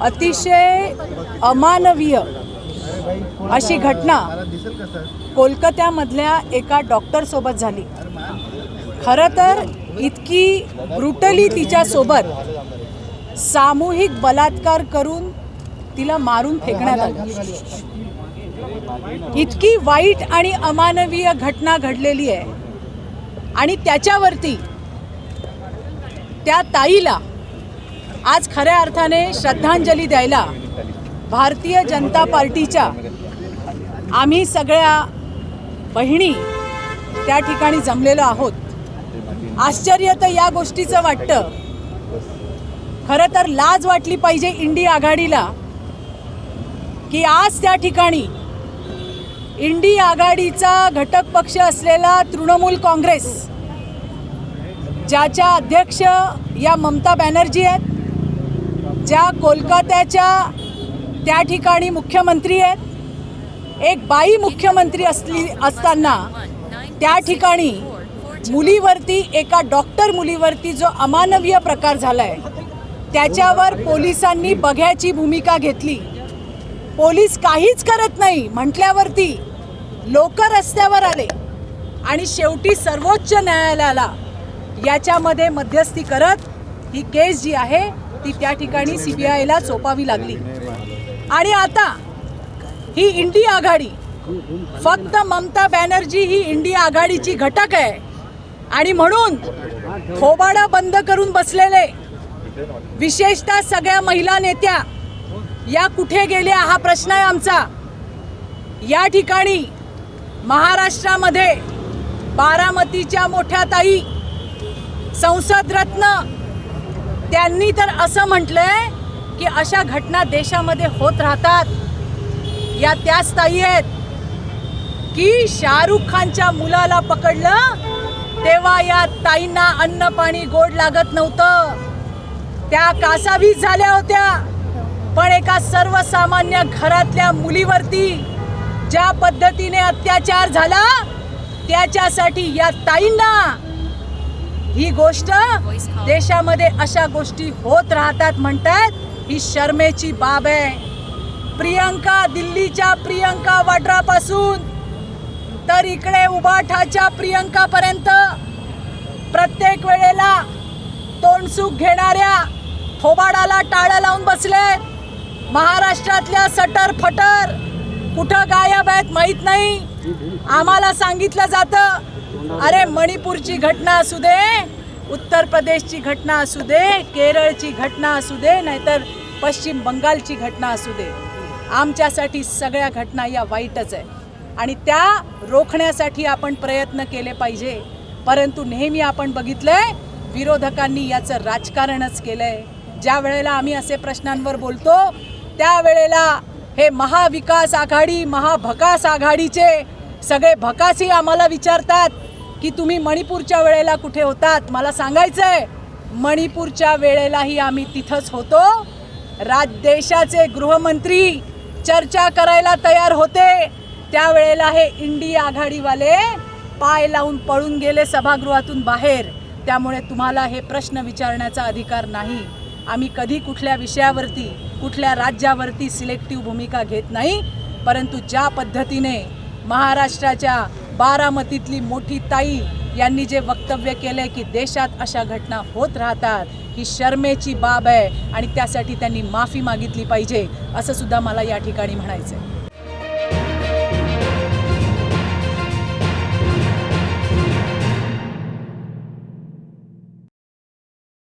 अतिशय अमानवीय अशी घटना कोलकात्यामधल्या एका डॉक्टरसोबत झाली. खरं तर इतकी ब्रुटली तिच्यासोबत सामूहिक बलात्कार करून तिला मारून फेकण्यात आलं. इतकी वाईट आणि अमानवीय घटना घडलेली आहे. आणि त्याच्यावरती त्या ताईला आज खऱ्या अर्थाने श्रद्धांजली द्यायला भारतीय जनता पार्टीच्या आम्ही सगळ्या बहिणी त्या ठिकाणी जमलेलो आहोत. आश्चर्य तर या गोष्टीचं वाटतं. खरं तर लाज वाटली पाहिजे इंडी आघाडीला की आज त्या ठिकाणी इंडी आघाडीचा घटक पक्ष असलेला तृणमूल काँग्रेस ज्याच्या अध्यक्ष या ममता बॅनर्जी आहेत ज्या कोलकात्याच्या त्या ठिकाणी मुख्यमंत्री आहेत एक बाई मुख्यमंत्री असली असताना त्या ठिकाणी मुलीवरती एका डॉक्टर मुलीवरती जो अमानवीय प्रकार झाला आहे त्याच्यावर पोलिसांनी बघ्याची भूमिका घेतली. पोलीस काहीच करत नाही म्हटल्यावरती लोक रस्त्यावर आले आणि शेवटी सर्वोच्च न्यायालयाला याच्यामध्ये मध्यस्थी करत ही केस जी आहे ती त्या ठिकाणी सी बी आयला सोपावी लागली. आणि आता ही इंडिया आघाडी फक्त ममता बॅनर्जी ही इंडिया आघाडीची घटक आहे. आणि म्हणून थोबाडा बंद करून बसलेले विशेषतः सगळ्या महिला नेत्या या कुठे गेल्या हा प्रश्न आहे आमचा. या ठिकाणी महाराष्ट्रामध्ये बारामतीच्या मोठ्या ताई संसद रत्न त्यांनी तर असं म्हटलंय की अशा घटना देशामध्ये होत राहतात. या त्याच ताई आहेत. की शाहरुख खानच्या मुलाला पकडलं तेव्हा या ताईंना अन्न पाणी गोड लागत नव्हतं. त्या कासावीस झाल्या होत्या. पण एका सर्वसामान्य घरातल्या मुलीवरती ज्या पद्धतीने अत्याचार झाला त्याच्यासाठी या ताईंना ही गोष्ट देशामध्ये अशा गोष्टी होत राहतात म्हणतात. ही शर्मेची बाब आहे. प्रियंका दिल्लीच्या प्रियंका वाड्रापासून तर इकडे उबाठाच्या प्रियंकापर्यंत. प्रत्येक वेळेला तोंडसूक घेणाऱ्या थोबाडाला टाळं लावून बसले. महाराष्ट्रातल्या सटर फटर कुठं गायब आहेत माहीत नाही. आम्हाला सांगितलं जातं अरे मणिपूरची घटना असू दे उत्तर प्रदेशची घटना असू दे केरळची घटना असू दे नाहीतर पश्चिम बंगालची घटना असू दे. आमच्यासाठी सगळ्या घटना या वाईटच आहे. आणि त्या रोखण्यासाठी आपण प्रयत्न केले पाहिजे. परंतु नेहमी आपण बघितलंय विरोधकांनी याचं राजकारणच केलंय. ज्या वेळेला आम्ही असे प्रश्नांवर बोलतो त्यावेळेला हे महाविकास आघाडी महाभकास आघाडीचे सगळे भकासी आम्हाला विचारतात की तुम्ही मणिपूरच्या वेळेला कुठे होतात? मला सांगायचं आहे मणिपूरच्या वेळेलाही आम्ही तिथंच होतो. राज देशाचे गृहमंत्री चर्चा करायला तयार होते. त्यावेळेला हे इंडिया आघाडीवाले पाय लावून पळून गेले सभागृहातून बाहेर. त्यामुळे तुम्हाला हे प्रश्न विचारण्याचा अधिकार नाही. आम्ही कधी कुठल्या विषयावरती कुठल्या राज्यावरती सिलेक्टिव्ह भूमिका घेत नाही. परंतु ज्या पद्धतीने महाराष्ट्राच्या बारामतीतली मोठी ताई यांनी जे वक्तव्य केलंय की देशात अशा घटना होत राहतात ही शर्मेची बाब आहे आणि त्यासाठी त्यांनी माफी मागितली पाहिजे असं सुद्धा मला या ठिकाणी म्हणायचं आहे